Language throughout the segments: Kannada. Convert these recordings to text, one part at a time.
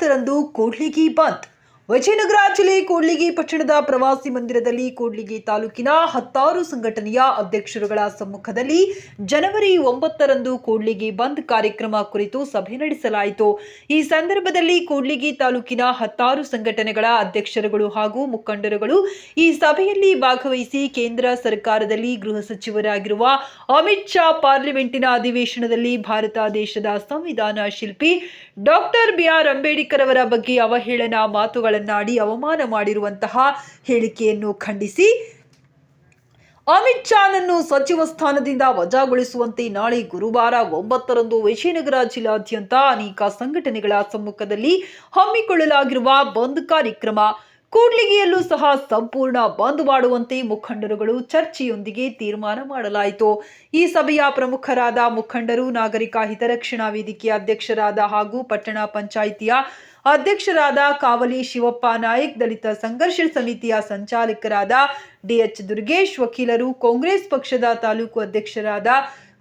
ಒಂಬತ್ತರಂದು ಕೂಡ್ಲಿಗಿ ಬಂದ್ ವಿಜಯನಗರ ಜಿಲ್ಲೆ ಕೂಡ್ಲಿಗಿ ಪಟ್ಟಣದ ಪ್ರವಾಸಿ ಮಂದಿರದಲ್ಲಿ ಕೂಡ್ಲಿಗಿ ತಾಲೂಕಿನ ಹತ್ತಾರು ಸಂಘಟನೆಯ ಅಧ್ಯಕ್ಷರುಗಳ ಸಮ್ಮುಖದಲ್ಲಿ ಜನವರಿ ಒಂಬತ್ತರಂದು ಕೂಡ್ಲಿಗಿ ಬಂದ್ ಕಾರ್ಯಕ್ರಮ ಕುರಿತು ಸಭೆ ನಡೆಸಲಾಯಿತು. ಈ ಸಂದರ್ಭದಲ್ಲಿ ಕೂಡ್ಲಿಗಿ ತಾಲೂಕಿನ ಹತ್ತಾರು ಸಂಘಟನೆಗಳ ಅಧ್ಯಕ್ಷರುಗಳು ಹಾಗೂ ಮುಖಂಡರುಗಳು ಈ ಸಭೆಯಲ್ಲಿ ಭಾಗವಹಿಸಿ ಕೇಂದ್ರ ಸರ್ಕಾರದಲ್ಲಿ ಗೃಹ ಸಚಿವರಾಗಿರುವ ಅಮಿತ್ ಶಾ ಪಾರ್ಲಿಮೆಂಟಿನ ಅಧಿವೇಶನದಲ್ಲಿ ಭಾರತ ದೇಶದ ಸಂವಿಧಾನ ಶಿಲ್ಪಿ ಡಾಕ್ಟರ್ ಬಿಆರ್ ಅಂಬೇಡ್ಕರ್ ಅವರ ಬಗ್ಗೆ ಅವಹೇಳನ ಮಾತುಗಳನ್ನಾಡಿ ಅವಮಾನ ಮಾಡಿರುವಂತಹ ಹೇಳಿಕೆಯನ್ನು ಖಂಡಿಸಿ. ಅಮಿತ್ ಶಾನನ್ನು ಸಚಿವ ಸ್ಥಾನದಿಂದ ವಜಾಗೊಳಿಸುವಂತೆ ನಾಳೆ ಗುರುವಾರ ಒಂಬತ್ತರಂದು ವಿಜಯನಗರ ಜಿಲ್ಲಾದ್ಯಂತ ಅನೇಕ ಸಂಘಟನೆಗಳ ಸಮ್ಮುಖದಲ್ಲಿ ಹಮ್ಮಿಕೊಳ್ಳಲಾಗಿರುವ ಬಂದ್ ಕಾರ್ಯಕ್ರಮ. ಕೂಡ್ಲಿಗೆಯಲ್ಲೂ ಸಹ ಸಂಪೂರ್ಣ ಬಂದ್ ಮಾಡುವಂತೆ ಮುಖಂಡರುಗಳು ಚರ್ಚೆಯೊಂದಿಗೆ ತೀರ್ಮಾನ ಮಾಡಲಾಯಿತು. ಈ ಸಭೆಯ ಪ್ರಮುಖರಾದ ಮುಖಂಡರು ನಾಗರಿಕ ಹಿತರಕ್ಷಣಾ ವೇದಿಕೆಯ ಅಧ್ಯಕ್ಷರಾದ ಹಾಗೂ ಪಟ್ಟಣ ಪಂಚಾಯಿತಿಯ ಅಧ್ಯಕ್ಷರಾದ ಕಾವಲಿ ಶಿವಪ್ಪ ನಾಯಕ್, ದಲಿತ ಸಂಘರ್ಷ ಸಮಿತಿಯ ಸಂಚಾಲಕರಾದ ಡಿಎಚ್ ದುರ್ಗೇಶ್, ವಕೀಲರು, ಕಾಂಗ್ರೆಸ್ ಪಕ್ಷದ ತಾಲೂಕು ಅಧ್ಯಕ್ಷರಾದ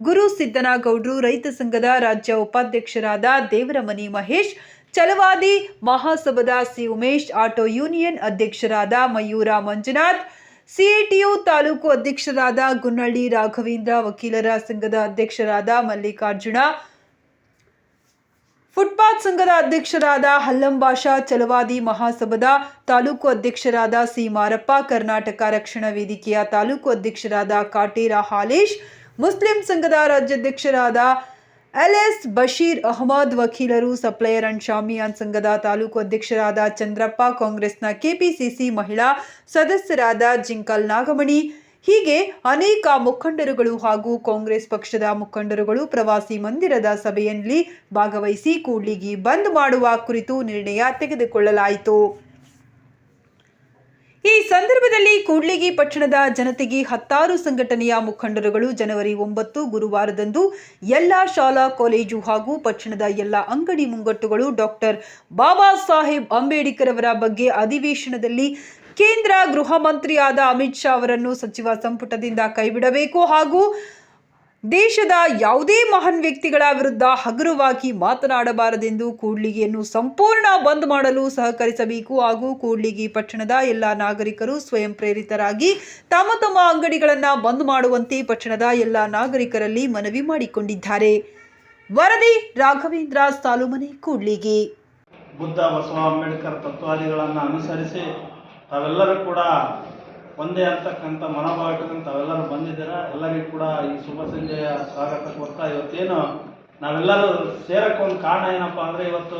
ಗುರು ಸಿದ್ದನಗೌಡ್ರು, ರೈತ ಸಂಘದ ರಾಜ್ಯ ಉಪಾಧ್ಯಕ್ಷರಾದ ದೇವರಮನಿ ಮಹೇಶ್ ಚಲವಾದಿ ಮಹಾಸಭದ ಸಿ ಉಮೇಶ್, ಆಟೋ ಯೂನಿಯನ್ ಅಧ್ಯಕ್ಷರಾದ ಮಯೂರ ಮಂಜುನಾಥ್, ಸಿಎಟಿಯು ತಾಲೂಕು ಅಧ್ಯಕ್ಷರಾದ ಗುನ್ನಳ್ಳಿ ರಾಘವೇಂದ್ರ, ವಕೀಲರ ಸಂಘದ ಅಧ್ಯಕ್ಷರಾದ ಮಲ್ಲಿಕಾರ್ಜುನ ಫುಟ್ಪಾತ್ ಸಂಘದ ಅಧ್ಯಕ್ಷರಾದ ಹಲ್ಲಂಬಾಷಾ, ಚಲವಾದಿ ಮಹಾಸಭಾದ ತಾಲೂಕು ಅಧ್ಯಕ್ಷರಾದ ಸಿ ಮಾರಪ್ಪ ಕರ್ನಾಟಕ ರಕ್ಷಣಾ ವೇದಿಕೆಯ ತಾಲೂಕು ಅಧ್ಯಕ್ಷರಾದ ಕಾಟೇರ ಹಾಲೇಶ್, ಮುಸ್ಲಿಂ ಸಂಘದ ರಾಜ್ಯಾಧ್ಯಕ್ಷರಾದ ಎಲ್ಎಸ್ ಬಶೀರ್ ಅಹಮದ್, ವಕೀಲರು ಸಪ್ಲೈಯರ್ ಅಂಡ್ ಶಾಮಿಯಾನ್ ಸಂಘದ ತಾಲೂಕು ಅಧ್ಯಕ್ಷರಾದ ಚಂದ್ರಪ್ಪ, ಕಾಂಗ್ರೆಸ್ನ ಕೆಪಿಸಿಸಿ ಮಹಿಳಾ ಸದಸ್ಯರಾದ ಜಿಂಕಲ್ ನಾಗಮಣಿ ಹೀಗೆ ಅನೇಕ ಮುಖಂಡರುಗಳು ಹಾಗೂ ಕಾಂಗ್ರೆಸ್ ಪಕ್ಷದ ಮುಖಂಡರುಗಳು ಪ್ರವಾಸಿ ಮಂದಿರದ ಸಭೆಯಲ್ಲಿ ಭಾಗವಹಿಸಿ ಕೂಡ್ಲಿಗಿ ಬಂದ್ ಮಾಡುವ ಕುರಿತು ನಿರ್ಣಯ ತೆಗೆದುಕೊಳ್ಳಲಾಯಿತು. ಈ ಸಂದರ್ಭದಲ್ಲಿ ಕೂಡ್ಲಿಗಿ ಪಟ್ಟಣದ ಜನತೆಗೆ ಹತ್ತಾರು ಸಂಘಟನೆಯ ಮುಖಂಡರುಗಳು ಜನವರಿ ಒಂಬತ್ತು ಗುರುವಾರದಂದು ಎಲ್ಲ ಶಾಲಾ, ಕಾಲೇಜು ಹಾಗೂ ಪಟ್ಟಣದ ಎಲ್ಲ ಅಂಗಡಿ ಮುಂಗಟ್ಟುಗಳು ಡಾಕ್ಟರ್ ಬಾಬಾ ಸಾಹೇಬ್ ಅಂಬೇಡ್ಕರ್ ಅವರ ಬಗ್ಗೆ ಅಧಿವೇಶನದಲ್ಲಿ ಕೇಂದ್ರ ಗೃಹ ಮಂತ್ರಿಯಾದ ಅಮಿತ್ ಶಾ ಅವರನ್ನು ಸಚಿವ ಸಂಪುಟದಿಂದ ಕೈಬಿಡಬೇಕು ಹಾಗೂ ದೇಶದ ಯಾವುದೇ ಮಹಾನ್ ವ್ಯಕ್ತಿಗಳ ವಿರುದ್ಧ ಹಗುರವಾಗಿ ಮಾತನಾಡಬಾರದೆಂದು ಕೂಡ್ಲಿಗೆಯನ್ನು ಸಂಪೂರ್ಣ ಬಂದ್ ಮಾಡಲು ಸಹಕರಿಸಬೇಕು ಹಾಗೂ ಕೂಡ್ಲಿಗಿ ಪಟ್ಟಣದ ಎಲ್ಲ ನಾಗರಿಕರು ಸ್ವಯಂ ಪ್ರೇರಿತರಾಗಿ ತಮ್ಮ ತಮ್ಮ ಅಂಗಡಿಗಳನ್ನು ಬಂದ್ ಮಾಡುವಂತೆ ಪಟ್ಟಣದ ಎಲ್ಲ ನಾಗರಿಕರಲ್ಲಿ ಮನವಿ ಮಾಡಿಕೊಂಡಿದ್ದಾರೆ. ವರದಿ ರಾಘವೇಂದ್ರ ಸಾಲುಮನೆ ಕೂಡ್ಲಿಗಿ. ಬುದ್ಧ ಬಸವ ಅಂಬೇಡ್ಕರ್ ತತ್ವಾದಿಗಳನ್ನು ಅನುಸರಿಸಿ ತಾವೆಲ್ಲರೂ ಕೂಡ ಒಂದೇ ಅಂತಕ್ಕಂಥ ಮನೋಭಾವ ತಾವೆಲ್ಲರೂ ಬಂದಿದ್ದೀರಾ? ಎಲ್ಲರಿಗೂ ಕೂಡ ಈ ಶುಭ ಸಂಜೆಯ ಸ್ವಾಗತ ಕೊಡ್ತಾ ಇವತ್ತೇನು ನಾವೆಲ್ಲರೂ ಸೇರಕ್ಕೆ ಒಂದು ಕಾರಣ ಏನಪ್ಪ ಅಂದರೆ ಇವತ್ತು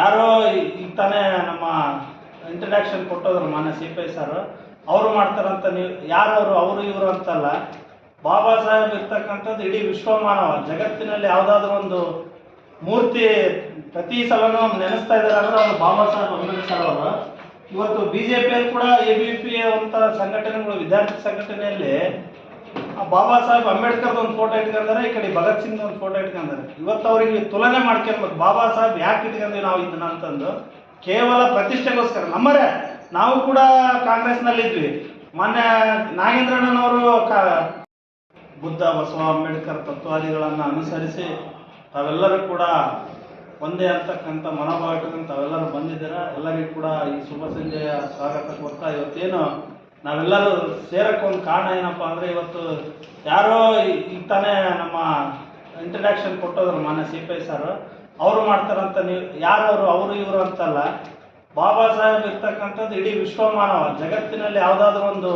ಯಾರೋ ಈಗ ತಾನೇ ನಮ್ಮ ಇಂಟ್ರಡಕ್ಷನ್ ಕೊಟ್ಟೋದ್ರು ಮಾನ್ಯ ಸಿ ಪಿ ಸರ್ ಅವರು ಮಾಡ್ತಾರಂತ ನೀವು ಯಾರವರು? ಅವರು ಇವರು ಅಂತಲ್ಲ. ಬಾಬಾ ಸಾಹೇಬ್ ಇರ್ತಕ್ಕಂಥದ್ದು ಇಡೀ ವಿಶ್ವಮಾನವ. ಜಗತ್ತಿನಲ್ಲಿ ಯಾವುದಾದ್ರೂ ಒಂದು ಮೂರ್ತಿ ಪ್ರತಿ ಸಲನೂ ನೆನೆಸ್ತಾ ಇದ್ದಾರೆ ಅಂದ್ರೆ ಅವರು ಬಾಬಾ ಸಾಹೇಬ್ ಅಂಬೇಡ್ಕರ್ ಅವರು. ಇವತ್ತು ಬಿ ಜೆ ಪಿಯಲ್ಲಿ ಕೂಡ ಎ ಬಿ ಪಿ ಅಂತ ಸಂಘಟನೆಗಳು, ವಿದ್ಯಾರ್ಥಿ ಸಂಘಟನೆಯಲ್ಲಿ ಆ ಬಾಬಾ ಸಾಹೇಬ್ ಅಂಬೇಡ್ಕರ್ ಒಂದು ಫೋಟೋ ಇಟ್ಕೊಂಡಾರೆ, ಈ ಕಡೆ ಭಗತ್ ಸಿಂಗ್ ಒಂದು ಫೋಟೋ ಇಟ್ಕೊಂಡಾರೆ. ಇವತ್ತು ಅವರಿಗೆ ತುಲನೆ ಮಾಡ್ಕೊಳ್ಬೇಕು ಬಾಬಾ ಸಾಹೇಬ್ ಯಾಕೆ ಇಟ್ಕೊಂಡ್ವಿ ನಾವು ಇದನ್ನ ಅಂತಂದು ಕೇವಲ ಪ್ರತಿಷ್ಠೆಗೋಸ್ಕರ. ನಮ್ಮರೇ, ನಾವು ಕೂಡ ಕಾಂಗ್ರೆಸ್ನಲ್ಲಿದ್ವಿ. ಮೊನ್ನೆ ನಾಗೇಂದ್ರಣ್ಣನವರು ಕಾ ಬುದ್ಧ ಬಸವ ಅಂಬೇಡ್ಕರ್ ತತ್ವಾದಿಗಳನ್ನು ಅನುಸರಿಸಿ ತಾವೆಲ್ಲರೂ ಕೂಡ ಒಂದೇ ಅಂತಕ್ಕಂಥ ಮನೋಭಾವ ಇಟ್ಕೊಂಡು ತಾವೆಲ್ಲರೂ ಬಂದಿದ್ದೀರಾ? ಎಲ್ಲರಿಗೂ ಕೂಡ ಈ ಶುಭ ಸಂಜೆಯ ಸ್ವಾಗತ ಕೊಡ್ತಾ ಇವತ್ತೇನು ನಾವೆಲ್ಲರೂ ಸೇರಕ್ಕೆ ಒಂದು ಕಾರಣ ಏನಪ್ಪ ಅಂದರೆ ಇವತ್ತು ಯಾರೋ ಈಗ ತಾನೇ ನಮ್ಮ ಇಂಟ್ರಡಕ್ಷನ್ ಕೊಟ್ಟೋದ್ರು ಮಾನ್ಯ ಸಿ ಪಿ ಐ ಸರ್ ಅವರು ಮಾಡ್ತಾರಂತ ನೀವು ಯಾರವರು? ಅವರು ಇವರು ಅಂತಲ್ಲ. ಬಾಬಾ ಸಾಹೇಬ್ ಇರ್ತಕ್ಕಂಥದ್ದು ಇಡೀ ವಿಶ್ವ ಮಾನವ ಜಗತ್ತಿನಲ್ಲಿ ಯಾವುದಾದ್ರೂ ಒಂದು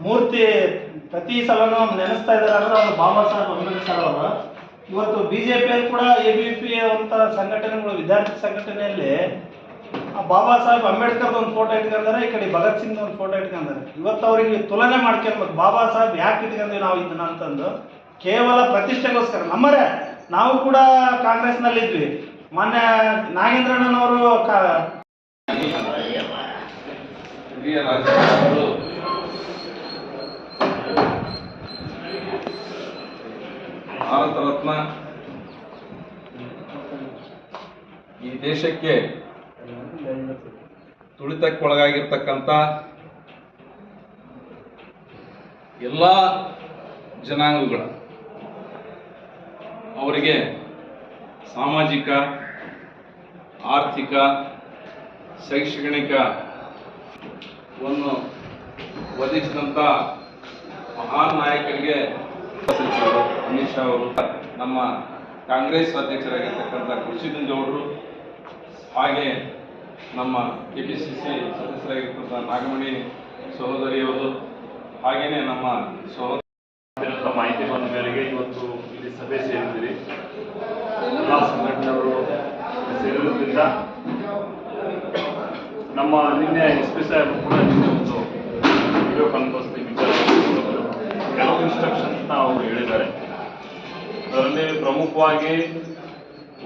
ಮೂರ್ತಿ ಪ್ರತಿ ಸಲನೂ ನೆನೆಸ್ತಾ ಇದ್ದಾರೆ ಅಂದ್ರೆ ಅವರು ಬಾಬಾ ಸಾಹೇಬ್ ಅಂಬೇಡ್ಕರ್ ಅವರು. ಇವತ್ತು ಬಿ ಜೆ ಪಿಯಲ್ಲಿ ಕೂಡ ಎ ಬಿ ಪಿ ಅಂತ ಸಂಘಟನೆಗಳು, ವಿದ್ಯಾರ್ಥಿ ಸಂಘಟನೆಯಲ್ಲಿ ಬಾಬಾ ಸಾಹೇಬ್ ಅಂಬೇಡ್ಕರ್ ಒಂದು ಫೋಟೋ ಇಟ್ಕೊಂಡಾರೆ, ಈ ಕಡೆ ಭಗತ್ ಸಿಂಗ್ ಒಂದು ಫೋಟೋ ಇಟ್ಕೊಂಡಾರೆ. ಇವತ್ತು ಅವರಿಗೆ ತುಲನೆ ಮಾಡ್ಕೊಳ್ಬೇಕು ಬಾಬಾ ಸಾಹೇಬ್ ಯಾಕೆ ಇಟ್ಕೊಂಡ್ವಿ ನಾವು ಇದನ್ನ ಅಂತಂದು ಕೇವಲ ಪ್ರತಿಷ್ಠೆಗೋಸ್ಕರ. ನಮ್ಮರೇ, ನಾವು ಕೂಡ ಕಾಂಗ್ರೆಸ್ನಲ್ಲಿದ್ವಿ ಮೊನ್ನೆ ನಾಗೇಂದ್ರಣ್ಣನವರು ಭಾರತ ರತ್ನ ಈ ದೇಶಕ್ಕೆ ತುಳಿತಕ್ಕೊಳಗಾಗಿರ್ತಕ್ಕಂಥ ಎಲ್ಲ ಜನಾಂಗಗಳ ಅವರಿಗೆ ಸಾಮಾಜಿಕ, ಆರ್ಥಿಕ, ಶೈಕ್ಷಣಿಕ ವನ್ನು ಒದಗಿಸಿದಂಥ ಮಹಾನ್ ನಾಯಕರಿಗೆ ಅಮಿತ್ ಶಾ ಅವರು ನಮ್ಮ ಕಾಂಗ್ರೆಸ್ ಅಧ್ಯಕ್ಷರಾಗಿರ್ತಕ್ಕಂಥ ಕೃಷಿಗಂಜೌಡರು ಹಾಗೆ ನಮ್ಮ ಕೆ ಪಿ ಸಿ ಸಿ ಸದಸ್ಯರಾಗಿರ್ತಕ್ಕಂಥ ನಾಗಮಣಿ ಸಹೋದರಿಯವರು ಹಾಗೆಯೇ ನಮ್ಮ ಸಹೋದರ ಮಾಹಿತಿ ಬಂದ ಮೇರೆಗೆ ಇವತ್ತು ಇಲ್ಲಿ ಸಭೆ ಸೇರಿದ್ದೀರಿ. ಎಲ್ಲ ಸಂಘಟನೆಗಳು ಸೇರಿರುವುದರಿಂದ ನಮ್ಮ ನಿನ್ನೆ ಎಸ್ ಪಿ ಸಾಹೇಬರು ಕೂಡ ನಿನ್ನೆ ಒಂದು ಅದರಲ್ಲಿ ಪ್ರಮುಖವಾಗಿ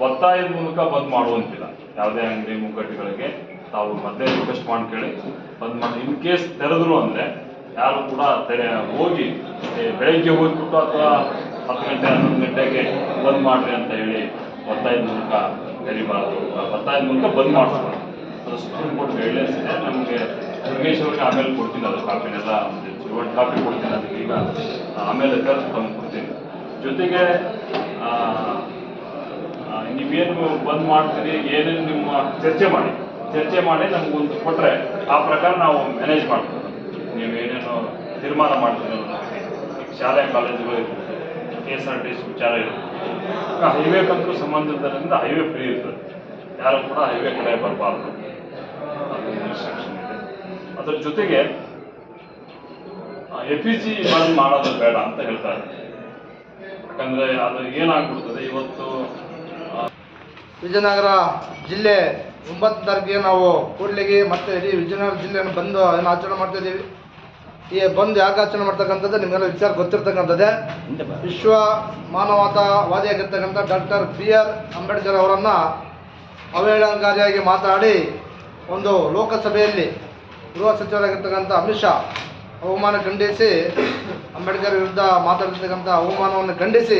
ಒತ್ತಾಯದ ಮೂಲಕ ಬಂದ್ ಮಾಡುವಂತಿಲ್ಲ. ಯಾವುದೇ ಅಂಗಡಿ ಮುಗ್ಗಟ್ಟುಗಳಿಗೆ ತಾವು ಮತ್ತೆ ರಿಕ್ವೆಸ್ಟ್ ಮಾಡ್ಕೊಳ್ಳಿ ಬಂದ್ ಮಾಡಿ. ಇನ್ ಕೇಸ್ ತೆರೆದ್ರು ಅಂದ್ರೆ ಯಾರು ಕೂಡ ತೆರೆ ಹೋಗಿ ಬೆಳಗ್ಗೆ ಹೋಗ್ಬಿಟ್ಟು ಅಥವಾ ಹತ್ತು ಗಂಟೆ, ಹನ್ನೊಂದು ಗಂಟೆಗೆ ಬಂದ್ ಮಾಡ್ರಿ ಅಂತ ಹೇಳಿ ಒತ್ತಾಯದ ಮೂಲಕ ತೆರಿಬಾರದು. ಒತ್ತಾಯದ ಮೂಲಕ ಬಂದ್ ಮಾಡಿಸ್ಬಾರ್ದು ಅದು ಸುಪ್ರೀಂ ಕೋರ್ಟ್ ಇದೆ. ನಮಗೆ ಅವ್ರಿಗೆ ಆಮೇಲೆ ಕೊಡ್ತೀನಿ. ಅದು ಕಾಪಿನೆಲ್ಲ ಒಂದು ಕಾಪಿ ಕೊಡ್ತೀನಿ. ಅದಕ್ಕೆ ಈಗ ಆಮೇಲೆ ತಂದು ಕೊಡ್ತೀನಿ. ಜೊತೆಗೆ ನೀವೇನು ಬಂದ್ ಮಾಡ್ತೀರಿ, ಏನೇನು ನಿಮ್ಮ ಚರ್ಚೆ ಮಾಡಿ ಚರ್ಚೆ ಮಾಡಿ ನಮಗೊಂದು ಕೊಟ್ಟರೆ ಆ ಪ್ರಕಾರ ನಾವು ಮ್ಯಾನೇಜ್ ಮಾಡ್ತೀವಿ. ನೀವು ಏನೇನು ತೀರ್ಮಾನ ಮಾಡ್ತೀರಿ ಶಾಲೆ, ಕಾಲೇಜುಗಳು ಇರ್ತದೆ K S R T C ವಿಚಾರ ಹೈವೇ ಕಂತು ಸಂಬಂಧಿಸಿದ್ದರಿಂದ ಹೈವೇ ಫ್ರೀ ಇರ್ತದೆ. ಯಾರು ಕೂಡ ಹೈವೇ ಕಡೆ ಬರಬಾರ್ದು. ಅದು ಇನ್ಸ್ಟ್ರಕ್ಷನ್ ಇದೆ. ಅದ್ರ ಜೊತೆಗೆ ಎ ಪಿ ಜಿ ಬಂದ್ ಮಾಡೋದು ಬೇಡ ಅಂತ ಹೇಳ್ತಾರೆ ಯಾಕಂದ್ರೆ ಅದು ಏನಾಗ್ಬಿಡ್ತದೆ ಇವತ್ತು ವಿಜಯನಗರ ಜಿಲ್ಲೆ ಒಂಬತ್ತು ತಾರೀಕಿಗೆ ನಾವು ಕೂಡ್ಲಿಗೆ ಮತ್ತೆ ಇಡೀ ವಿಜಯನಗರ ಜಿಲ್ಲೆಯನ್ನು ಬಂದು ಏನು ಆಚರಣೆ ಮಾಡ್ತಾ ಇದ್ದೀವಿ. ಈ ಬಂದು ಯಾಕೆ ಆಚರಣೆ ಮಾಡ್ತಕ್ಕಂಥದ್ದು ನಿಮಗೆಲ್ಲ ವಿಚಾರ ಗೊತ್ತಿರ್ತಕ್ಕಂಥದ್ದೇ. ವಿಶ್ವ ಮಾನವತಾವಾದಿಯಾಗಿರ್ತಕ್ಕಂಥ ಡಾಕ್ಟರ್ ಬಿ ಆರ್ ಅಂಬೇಡ್ಕರ್ ಅವರನ್ನು ಅವಹೇಳನಕಾರಿಯಾಗಿ ಮಾತಾಡಿ ಒಂದು ಲೋಕಸಭೆಯಲ್ಲಿ ಗೃಹ ಸಚಿವರಾಗಿರ್ತಕ್ಕಂಥ ಅಮಿತ್ ಶಾ ಅವಮಾನ ಖಂಡಿಸಿ ಅಂಬೇಡ್ಕರ್ ವಿರುದ್ಧ ಮಾತಾಡ್ತಕ್ಕಂಥ ಅವಮಾನವನ್ನು ಖಂಡಿಸಿ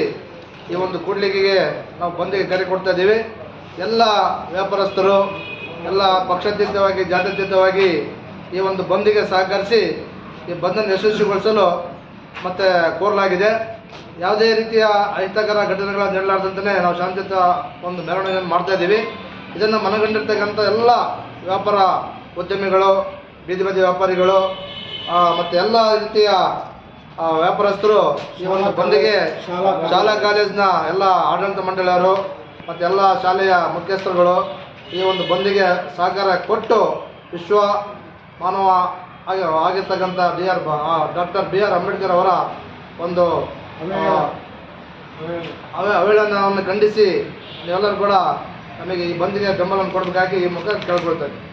ಈ ಒಂದು ಕೂಡ್ಲಿಗೆಗೆ ನಾವು ಬಂದಿಗೆ ಕರೆ ಕೊಡ್ತಾ ಇದ್ದೀವಿ. ಎಲ್ಲ ವ್ಯಾಪಾರಸ್ಥರು, ಎಲ್ಲ ಪಕ್ಷಾತೀತವಾಗಿ, ಜಾತ್ಯತೀತವಾಗಿ ಈ ಒಂದು ಬಂದಿಗೆ ಸಹಕರಿಸಿ ಈ ಬಂದನ್ನು ಯಶಸ್ವಿಗೊಳಿಸಲು ಮತ್ತೆ ಕೋರಲಾಗಿದೆ. ಯಾವುದೇ ರೀತಿಯ ಅಹಿತಕರ ಘಟನೆಗಳ ನಡೆಲಾರ್ದಂತೆ ನಾವು ಶಾಂತಿಯುತ ಒಂದು ಮೆರವಣಿಗೆಯನ್ನು ಮಾಡ್ತಾ ಇದ್ದೀವಿ. ಇದನ್ನು ಮನಗಂಡಿರ್ತಕ್ಕಂಥ ಎಲ್ಲ ವ್ಯಾಪಾರ ಉದ್ಯಮಿಗಳು, ಬೀದಿ ಬದಿ ವ್ಯಾಪಾರಿಗಳು ಮತ್ತು ಎಲ್ಲ ರೀತಿಯ ವ್ಯಾಪಾರಸ್ಥರು ಈ ಒಂದು ಬಂದಿಗೆ ಶಾಲಾ ಕಾಲೇಜಿನ ಎಲ್ಲ ಆಡಳಿತ ಮಂಡಳಿಯವರು ಮತ್ತು ಎಲ್ಲ ಶಾಲೆಯ ಮುಖ್ಯಸ್ಥರುಗಳು ಈ ಒಂದು ಬಂದಿಗೆ ಸಹಕಾರ ಕೊಟ್ಟು ವಿಶ್ವ ಮಾನವ ಆಗಿ ಆಗಿರ್ತಕ್ಕಂಥ D R doctor B R Ambedkar ಅವರ ಒಂದು ಅವೆ ಅವೇಳನವನ್ನು ಖಂಡಿಸಿ ಎಲ್ಲರೂ ಕೂಡ ನಮಗೆ ಈ ಬಂದಿಗೆ ಬೆಂಬಲವನ್ನು ಕೊಡಬೇಕಾಗಿ ಈ ಮುಖ ಕೇಳ್ಕೊಳ್ತಾ ಇದ್ದೀನಿ